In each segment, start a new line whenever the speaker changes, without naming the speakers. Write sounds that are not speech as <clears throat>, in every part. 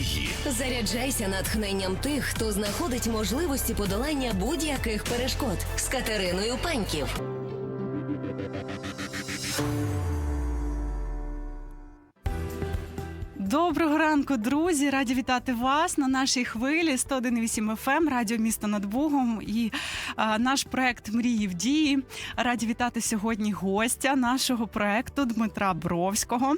мрії.
Заряджайся натхненням тих, хто знаходить можливості подолання будь-яких перешкод з Катериною Паньків.
Доброго ранку, друзі! Раді вітати вас на нашій хвилі 101,8 FM, ем, радіо місто над Богом і а, наш проект Мрії в дії. Раді вітати сьогодні гостя нашого проекту Дмитра Бровського,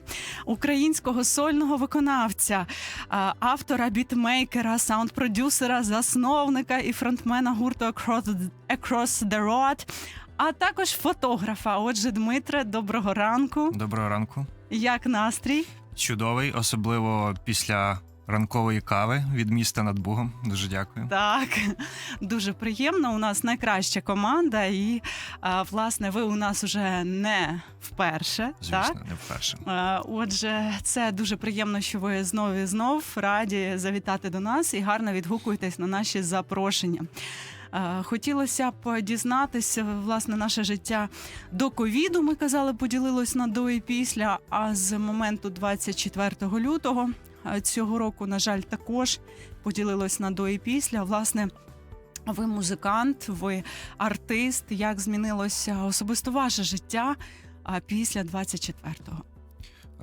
українського сольного виконавця, а, автора, бітмейкера, саунд-продюсера, засновника і фронтмена гурту Across Across the Road, а також фотографа. Отже, Дмитре, доброго ранку.
Доброго ранку.
Як настрій?
Чудовий, особливо після ранкової кави від міста над Бугом. Дуже дякую.
Так, дуже приємно. У нас найкраща команда, і власне ви у нас уже не вперше.
Звісно,
так?
не вперше.
Отже, це дуже приємно, що ви знов і знов раді завітати до нас і гарно відгукуєтесь на наші запрошення. Е, Хотілося б дізнатися, власне, наше життя до ковіду. Ми казали, поділилось на до і після. А з моменту 24 лютого е, цього року, на жаль, також поділилось на до і після. Власне, ви музикант, ви артист. Як змінилося особисто ваше життя а, після 24-го?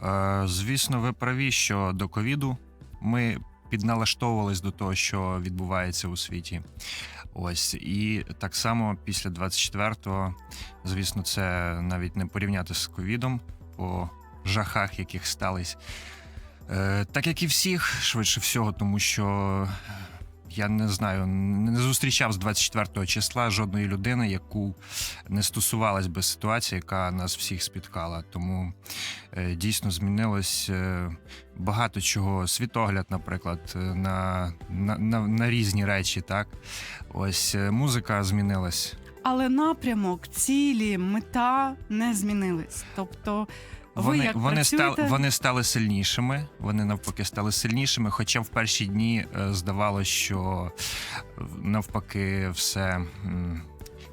Е, звісно, ви праві, що до ковіду ми підналаштовувались до того, що відбувається у світі. Ось і так само після 24-го, звісно, це навіть не порівняти з ковідом по жахах, яких стались. Е, так як і всіх, швидше всього, тому що я не знаю, не зустрічав з 24 числа жодної людини, яку не стосувалась би ситуація, яка нас всіх спіткала. Тому е, дійсно змінилось е, багато чого. Світогляд, наприклад, е, на, на, на, на різні речі. Так, ось музика змінилась.
Але напрямок, цілі, мета не змінились. Тобто,
Вони,
як
вони,
працюєте...
стали, вони стали сильнішими. Вони навпаки стали сильнішими. Хоча в перші дні е, здавалося, що е, навпаки все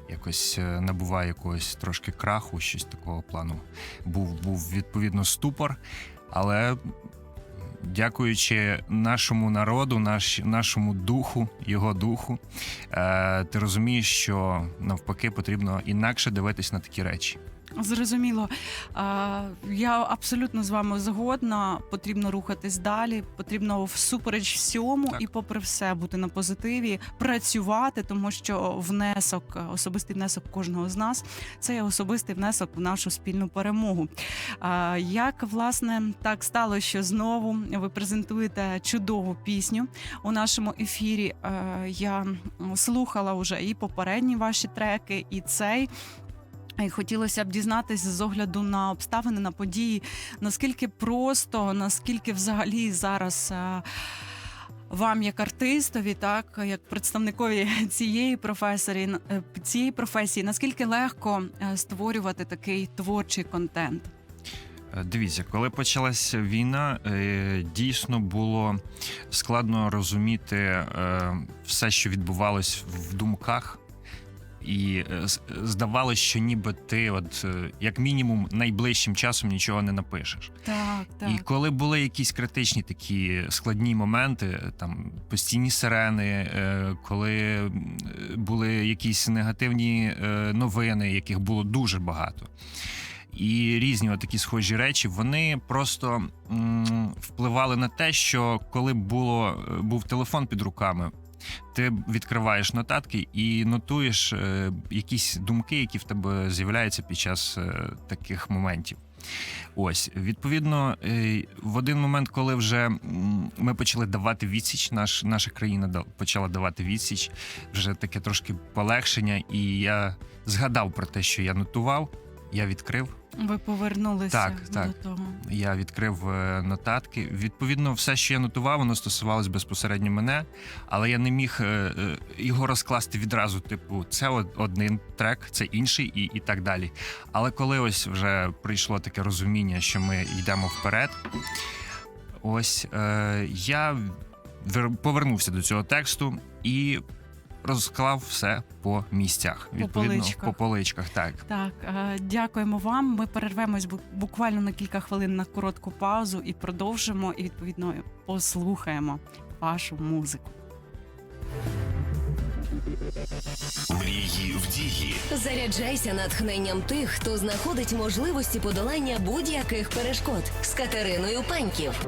якось е, набуває якогось трошки краху, щось такого плану. Був, був відповідно ступор, але. Дякуючи нашому народу, наш, нашому духу, його духу, ти розумієш, що навпаки потрібно інакше дивитись на такі речі.
Зрозуміло. Я абсолютно з вами згодна. Потрібно рухатись далі. Потрібно всупереч всьому
Так.
і, попри все, бути на позитиві, працювати, тому що внесок, особистий внесок кожного з нас це є особистий внесок в нашу спільну перемогу. Як власне так стало, що знову ви презентуєте чудову пісню у нашому ефірі? Я слухала вже і попередні ваші треки, і цей. І хотілося б дізнатися з огляду на обставини, на події, наскільки просто, наскільки взагалі зараз. е, Вам, як артистові, так як представникові цієї професорі, е, цієї професії, наскільки легко е, створювати такий творчий контент?
Дивіться, коли почалася війна, дійсно було складно розуміти все, що відбувалось в думках. І е, здавалось, що ніби ти, от е, як мінімум, найближчим часом нічого не напишеш.
Так, так.
І коли були якісь критичні такі складні моменти, там постійні сирени, е, коли були якісь негативні новини, яких було дуже багато. І різні такі схожі речі, вони просто м, впливали на те, що коли було, був телефон під руками, ти відкриваєш нотатки і нотуєш е, якісь думки, які в тебе з'являються під час е, таких моментів. Ось, відповідно, е, в один момент, коли вже ми почали давати відсіч, наш, наша країна почала давати відсіч, вже таке трошки полегшення, і я згадав про те, що я нотував. Я відкрив,
Ви повернулися
Так,
до того.
я відкрив е, нотатки. Відповідно, все, що я нотував, воно стосувалось безпосередньо мене, але я не міг е, е, його розкласти відразу. Типу, це один трек, це інший, і, і так далі. Але коли ось вже прийшло таке розуміння, що ми йдемо вперед, ось е, я вер- повернувся до цього тексту і розклав все по місцях. Відповідно,
поличках.
по поличках. Так.
Так, е, дякуємо вам. Ми перервемось бу- буквально на кілька хвилин на коротку паузу і продовжимо, і відповідно послухаємо вашу музику.
Мрії в дії.
Заряджайся натхненням тих, хто знаходить можливості подолання будь-яких перешкод з Катериною Паньків.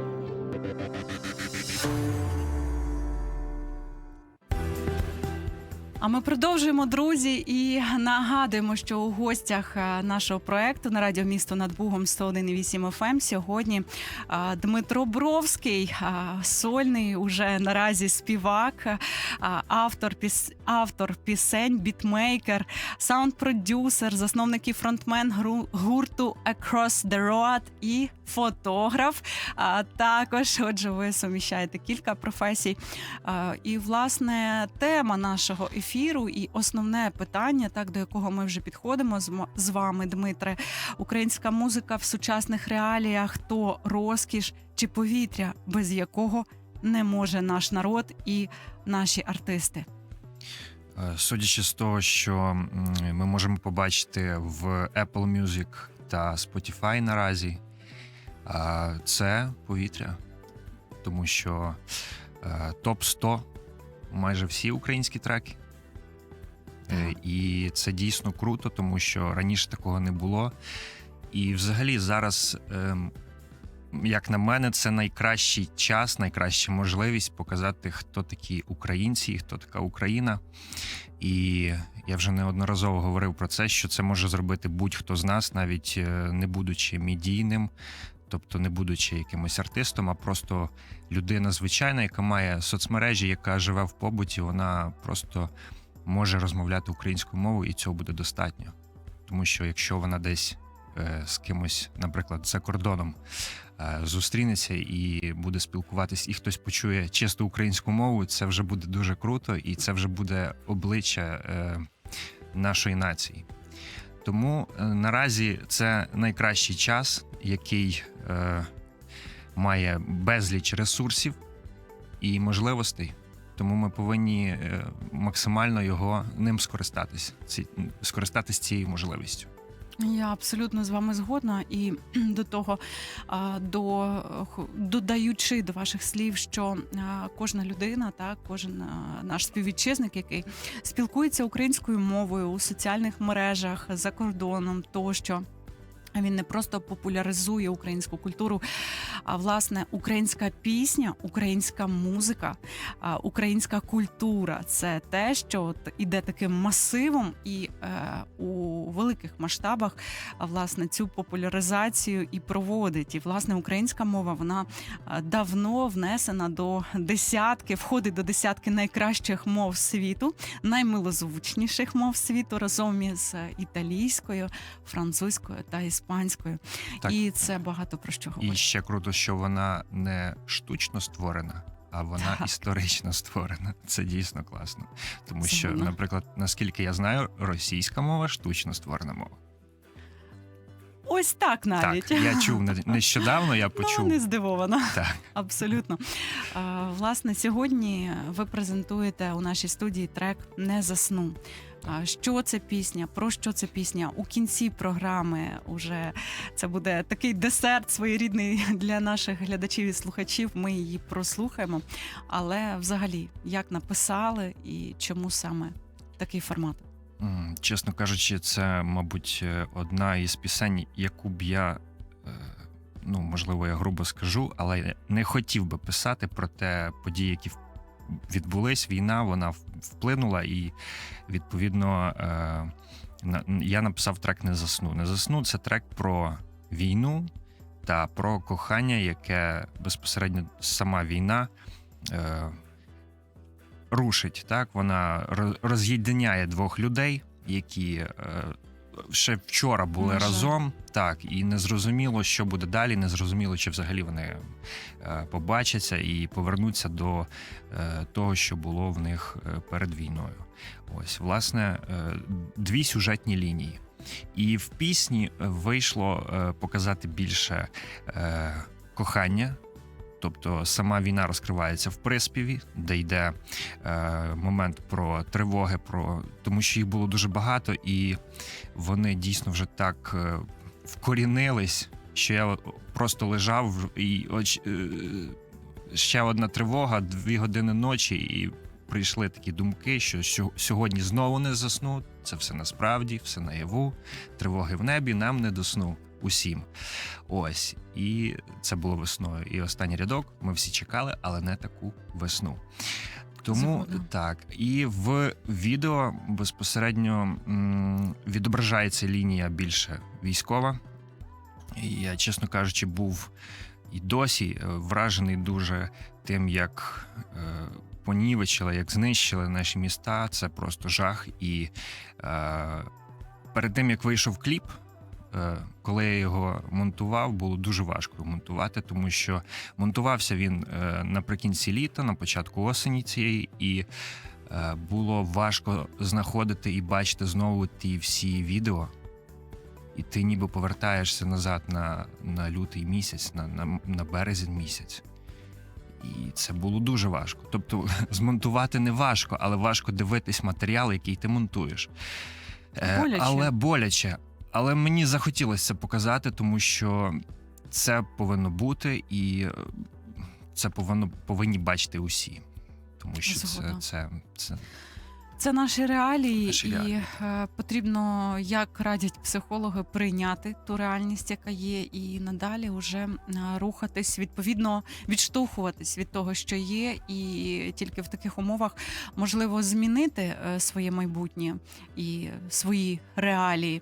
Ми продовжуємо, друзі, і нагадуємо, що у гостях е, нашого проекту на радіо місто над Бугом 101,8 FM сьогодні е, Дмитро Бровський, е, сольний уже наразі співак, автор піс... автор пісень, бітмейкер, саунд-продюсер, засновник і фронтмен гурту Across the Road і фотограф. А також, отже, ви суміщаєте кілька професій. І власне тема нашого ефіру і основне питання, так до якого ми вже підходимо з вами, Дмитре. Українська музика в сучасних реаліях то розкіш чи повітря, без якого не може наш народ і наші артисти.
Е, Судячи з того, що ми можемо побачити в Apple Music та Spotify наразі, це повітря, тому що топ 100 майже всі українські треки. Е, І це дійсно круто, тому що раніше такого не було. І взагалі зараз, ем, як на мене, це найкращий час, найкраща можливість показати, хто такі українці, хто така Україна. І я вже неодноразово говорив про це, що це може зробити будь-хто з нас, навіть е, не будучи медійним, тобто не будучи якимось артистом, а просто людина звичайна, яка має соцмережі, яка живе в побуті, вона просто може розмовляти українською мовою, і цього буде достатньо. Тому що якщо вона десь е, з кимось, наприклад, за кордоном е, зустрінеться і буде спілкуватись, і хтось почує чисто українську мову, це вже буде дуже круто, і це вже буде обличчя е, нашої нації. Тому е, наразі це найкращий час, який е, має безліч ресурсів і можливостей. Тому ми повинні е, максимально його ним скористатись, ці, скористатись цією можливістю.
Я абсолютно з вами згодна, і <clears throat> до того до додаючи до ваших слів, що кожна людина, так кожен наш співвітчизник, який спілкується українською мовою у соціальних мережах за кордоном, тощо. Він не просто популяризує українську культуру, а власне українська пісня, українська музика, українська культура це те, що от іде таким масивом, і е, у великих масштабах власне цю популяризацію і проводить. І власне українська мова вона давно внесена до десятки, входить до десятки найкращих мов світу, наймилозвучніших мов світу разом із е, італійською, французькою та іспанською.
Так.
І це багато про що
І ще круто, що вона не штучно створена, а вона
Так.
історично створена. Це дійсно класно. Тому що,
Згодна.
наприклад, наскільки я знаю, російська мова штучно створена мова.
Ось так навіть.
Так, я чув не- <laughs> нещодавно, я почув.
Ну, не здивована.
Так.
Абсолютно. Власне, сьогодні ви презентуєте у нашій студії трек Не засну. Що це пісня? Про що це пісня? У кінці програми уже це буде такий десерт своєрідний для наших глядачів і слухачів. Ми її прослухаємо. Але взагалі, як написали і чому саме такий формат?
Чесно кажучи, це, мабуть, е, одна із пісень, яку б я, е, ну можливо, я грубо скажу, але не хотів би писати про те події, які в- відбулись. Війна вона вплинула, і відповідно е, я написав трек Не засну. Не засну це трек про війну та про кохання, яке безпосередньо сама війна. Е, рушить. Так вона роз- роз'єднає двох людей, які е, ще вчора були
На жаль.
разом, так і не зрозуміло, що буде далі. Не зрозуміло, чи взагалі вони е, побачаться і повернуться до е, того, що було в них е, перед війною. Ось, власне, е, дві сюжетні лінії. І в пісні вийшло е, показати більше е, кохання Тобто сама війна розкривається в приспіві, де йде е, момент про тривоги, про тому що їх було дуже багато, і вони дійсно вже так е, вкорінились, що я просто лежав і оч, е, ще одна тривога, дві години ночі, і прийшли такі думки, що сьо- сьогодні знову не засну. Це все насправді, все наяву. Тривоги в небі, нам не до сну. Усім. Ось. І це було весною. І останній рядок ми всі чекали, але не таку весну. Тому
Згодна.
так. І в відео безпосередньо м, відображається лінія більше військова. І я, чесно кажучи, був і досі е, вражений дуже тим, як е, понівечили, як знищили наші міста. Це просто жах. І е, перед тим як вийшов кліп, коли я його монтував, було дуже важко монтувати, тому що монтувався він е, наприкінці літа, на початку осені цієї, і е, було важко знаходити і бачити знову ті всі відео. І ти ніби повертаєшся назад на, на лютий місяць, на, на, на березень місяць. І це було дуже важко. Тобто, <laughs> змонтувати не важко, але важко дивитись матеріал, який ти монтуєш. Е,
Боляче.
Але боляче. Але мені захотілося показати, тому що це повинно бути, і е, це повинно повинні бачити усі. Тому що це, це, це
Це наші реалії,
Наші
і
реалії.
е, потрібно, як радять психологи, прийняти ту реальність, яка є, і надалі вже е, рухатись, відповідно відштовхуватись від того, що є, і тільки в таких умовах можливо змінити е, своє майбутнє і свої реалії.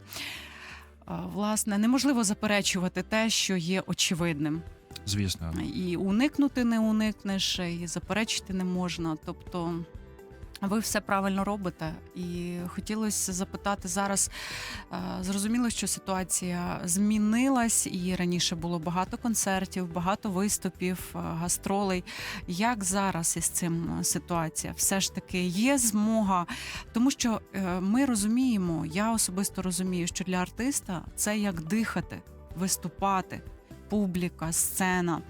Власне, неможливо заперечувати те, що є очевидним.
звісно.
І уникнути не уникнеш, і заперечити не можна. Тобто. Ви все правильно робите, і хотілося запитати зараз. е, Зрозуміло, що ситуація змінилась, і раніше було багато концертів, багато виступів, е, гастролей. Як зараз із цим ситуація? Все ж таки є змога, тому що е, ми розуміємо, я особисто розумію, що для артиста це як дихати, виступати, публіка, сцена.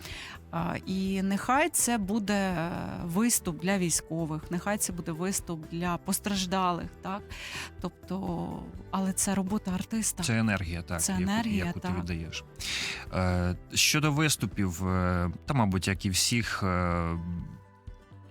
І нехай це буде е, виступ для військових, нехай це буде виступ для постраждалих, так тобто, але це робота артиста.
Це енергія, так,
Це енергія,
яку ти
так.
віддаєш. Е, щодо виступів, е, та, мабуть, як і всіх.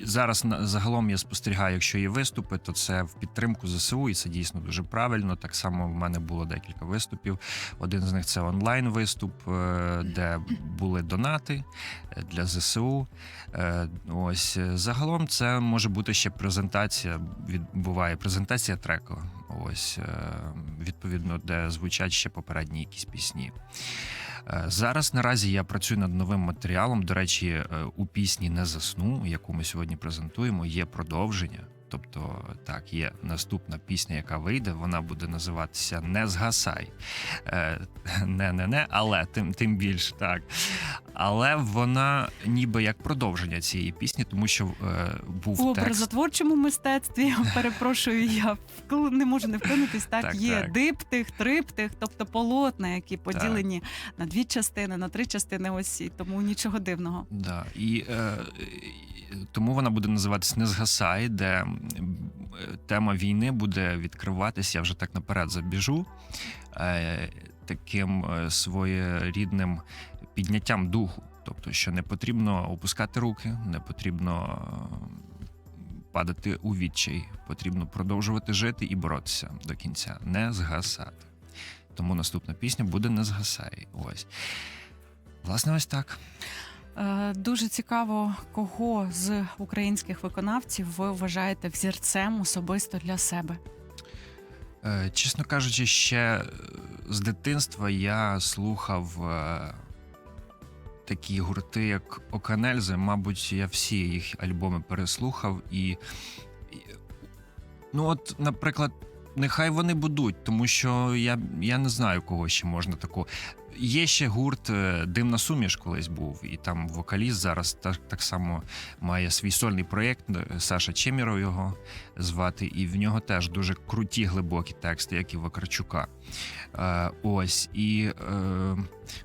Зараз загалом я спостерігаю, якщо є виступи, то це в підтримку ЗСУ, і це дійсно дуже правильно. Так само в мене було декілька виступів. Один з них це онлайн виступ, е, де були донати е, для ЗСУ. Е, Ось загалом це може бути ще презентація. Відбуває презентація треку. Ось відповідно, де звучать ще попередні якісь пісні. Е, Зараз наразі я працюю над новим матеріалом. До речі, е, у пісні Не засну, яку ми сьогодні презентуємо, є продовження. Тобто, так, є наступна пісня, яка вийде, вона буде називатися Не згасай. Е, <laughs> Не, не, не, але тим, тим більше так. Але вона ніби як продовження цієї пісні, тому що е, був
У образотворчому мистецтві перепрошую, я вкл- не можу не вклинитись. Так,
Так,
є
так.
диптих, триптих, тобто полотна, які поділені на дві частини, на три частини. Ось і тому нічого дивного.
Да. І е, тому вона буде називатись Не згасай, де тема війни буде відкриватися. Я вже так наперед забіжу. Е, таким е, своєрідним підняттям духу. Тобто, що не потрібно опускати руки, не потрібно падати у відчай, потрібно продовжувати жити і боротися до кінця, не згасати. Тому наступна пісня буде Не згасай. Ось. Власне, ось так.
Е, Дуже цікаво, кого з українських виконавців ви вважаєте взірцем особисто для себе.
Е, Чесно кажучи, ще е, з дитинства я слухав такі гурти, як Оканельзи. Мабуть, я всі їх альбоми переслухав. І, і ну, от, наприклад, нехай вони будуть, тому що я, я не знаю, кого ще можна таку. Є ще гурт е, Димна суміш колись був, і там вокаліст зараз так, так само має свій сольний проєкт. е, Саша Чеміров його звати, і в нього теж дуже круті глибокі тексти, як і Вакарчука. Е, ось і е,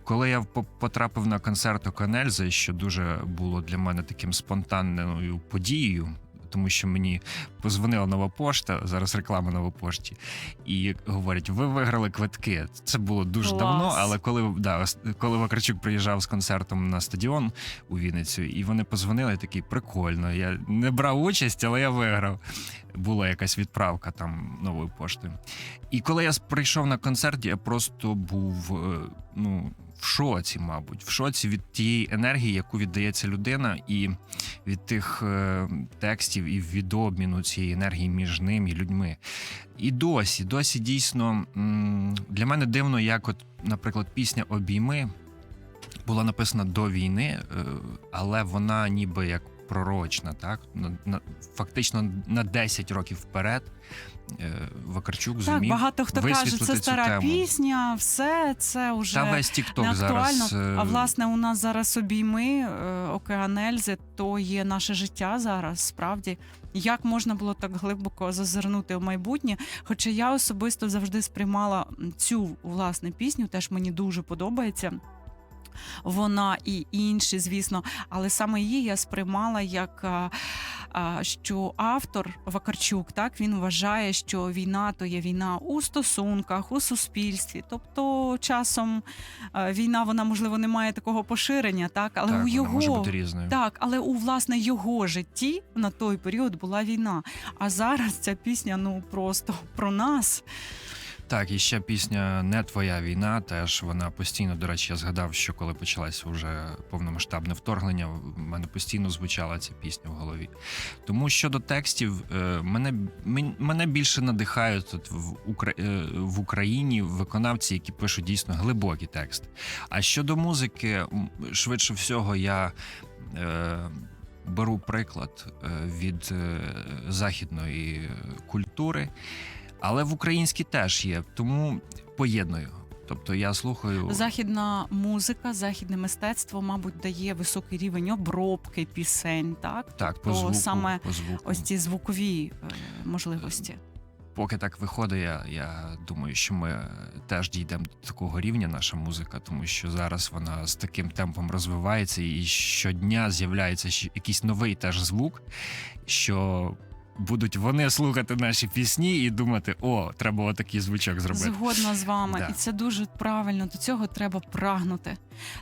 коли я по- потрапив на концерт Оканельзи, що дуже було для мене таким спонтанною подією. Тому що мені позвонила нова пошта, зараз реклама нова пошті, і говорять: ви виграли квитки. Це було дуже
Клас.
давно, але коли да, коли Вакарчук приїжджав з концертом на стадіон у Вінницю, і вони позвонили, такий прикольно. Я не брав участь, але я виграв. Була якась відправка там новою поштою. І коли я прийшов на концерт, я просто був е, ну, в шоці, мабуть, в шоці від тієї енергії, яку віддається людина, і від тих е, текстів, і від обміну цієї енергії між ним і людьми. І досі, досі дійсно для мене дивно, як, от, наприклад, пісня Обійми була написана до війни, е, але вона ніби як пророчна, так? На, на, фактично на 10 років вперед е, Вакарчук
Так, багато хто каже, це стара
тему.
пісня, все це вже
Та весь
не актуально.
зараз. е,
А власне, у нас зараз обійми е, Океан Ельзи, то є наше життя зараз. Справді, як можна було так глибоко зазирнути в майбутнє? Хоча я особисто завжди сприймала цю власне пісню, теж мені дуже подобається. Вона і інші, звісно, але саме її я сприймала як а, а, що автор Вакарчук так він вважає, що війна то є війна у стосунках, у суспільстві. Тобто, часом війна вона можливо не має такого поширення, так але
так,
у його
може бути різною.
так, але у власне його житті на той період була війна. А зараз ця пісня ну просто про нас.
Так, і ще пісня Не твоя війна. Теж вона постійно, до речі, я згадав, що коли почалося вже повномасштабне вторгнення, в мене постійно звучала ця пісня в голові. Тому щодо текстів, е, мене, мене більше надихають тут в, Укра... е, в Україні виконавці, які пишуть дійсно глибокі тексти. А щодо музики, швидше всього, я. Е, Беру приклад від західної культури, але в українській теж є, тому поєдную. Тобто я слухаю
Західна музика, західне мистецтво, мабуть, дає високий рівень обробки пісень, так
так, по
то
звуку,
саме
по звуку.
ось ці звукові е, можливості.
Поки так виходить, я, я думаю, що ми теж дійдемо до такого рівня, наша музика, тому що зараз вона з таким темпом розвивається, і щодня з'являється якийсь новий теж звук, що будуть вони слухати наші пісні і думати: о, треба отакий звучок зробити.
Згодна з вами,
Да.
і це дуже правильно. До цього треба прагнути,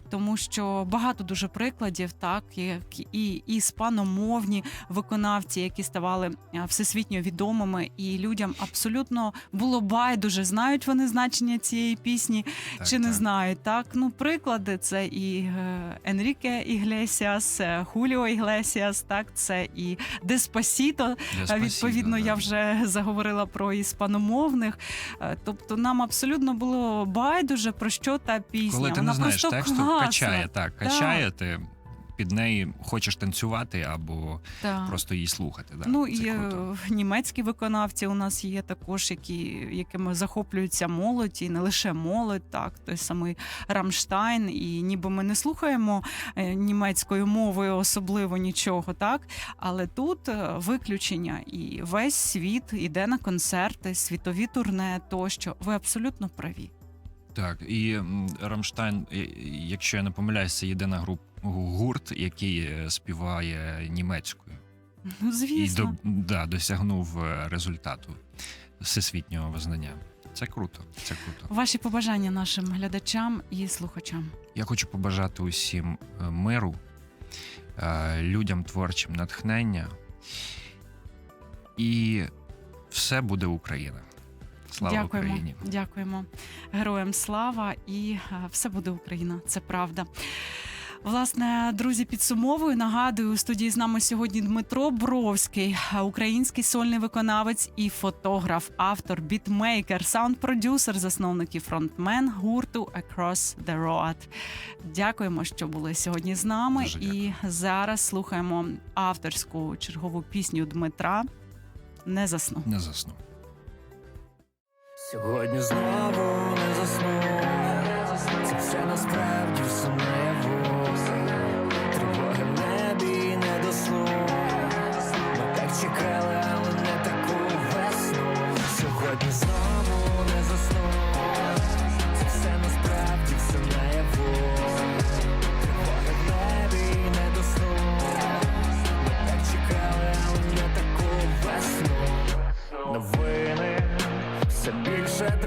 тому що багато дуже прикладів, так як і іспаномовні виконавці, які ставали е, всесвітньо відомими, і людям абсолютно було байдуже, знають вони значення цієї пісні
Так,
чи не
так.
знають. Так, ну приклади це і е, Енріке Іглесіас, е, Хуліо Іглесіас, так це і Деспасіто.
Деспасіто,
Відповідно,
да.
я вже заговорила про іспаномовних. Тобто, нам абсолютно було байдуже про що та пісня.
Коли ти
Вона
не знаєш
просто
тексту,
класна.
качає так, качає ти під неї хочеш танцювати або
Так.
просто її слухати. Да.
Ну і
круто.
німецькі виконавці у нас є також, які якими захоплюються молодь, і не лише молодь, так той самий Рамштайн. І ніби ми не слухаємо е, німецькою мовою особливо нічого, так але тут е, виключення, і весь світ іде на концерти, світові турне, тощо ви абсолютно праві.
Так, і Рамштайн, якщо я не помиляюсь, це єдина груп гурт, який е, співає німецькою.
Ну
І до, да, досягнув е, результату всесвітнього визнання. Це круто, це круто.
Ваші побажання нашим глядачам і слухачам.
Я хочу побажати усім е, миру, людям творчим натхнення. І все буде Україна. Слава
дякуємо,
Україні!
дякуємо героям слава і е, все буде Україна. Це правда. Власне, друзі, підсумовую. Нагадую, у студії з нами сьогодні Дмитро Бровський, е, український сольний виконавець і фотограф, автор, бітмейкер, саунд-продюсер, засновник і фронтмен гурту Across the Road. Дякуємо, що були сьогодні з нами.
Дуже
і зараз слухаємо авторську чергову пісню Дмитра. Не засну.
Не засну.
Сьогодні знову не засну. Це
все насправді все Тривоги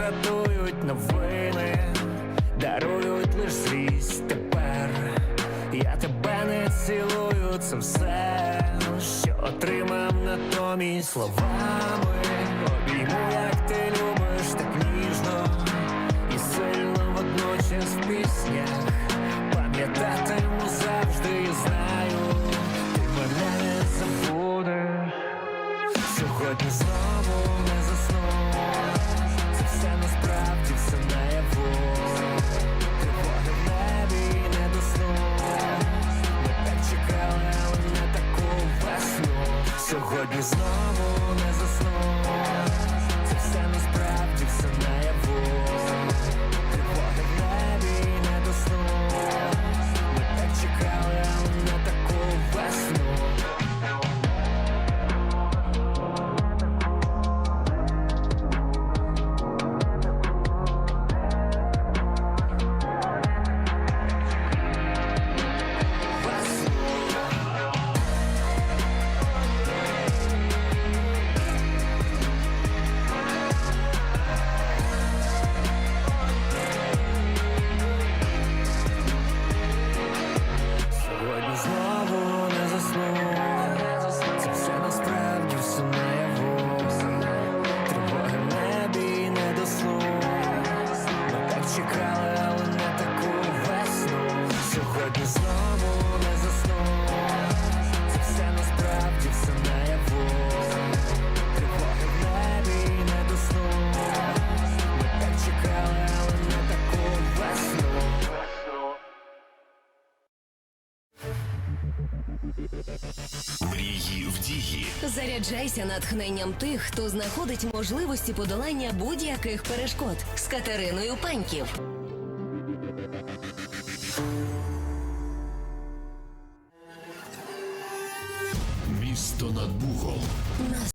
більше дратують новини, дарують лиш злість тепер. Я тебе не цілую, це все, що отримав натомість словами. Обійму, як ти любиш, так ніжно і сильно водночас в піснях. Пам'ятатиму завжди і знаю, ти мене не забудеш. Сьогодні знову не засну Це насправді все наяву Тривоги в небі не до сну Ми так чекали, але не таку весну. Сьогодні знову не засну
Заряджайся натхненням тих, хто знаходить можливості подолання будь-яких перешкод з Катериною Паньків.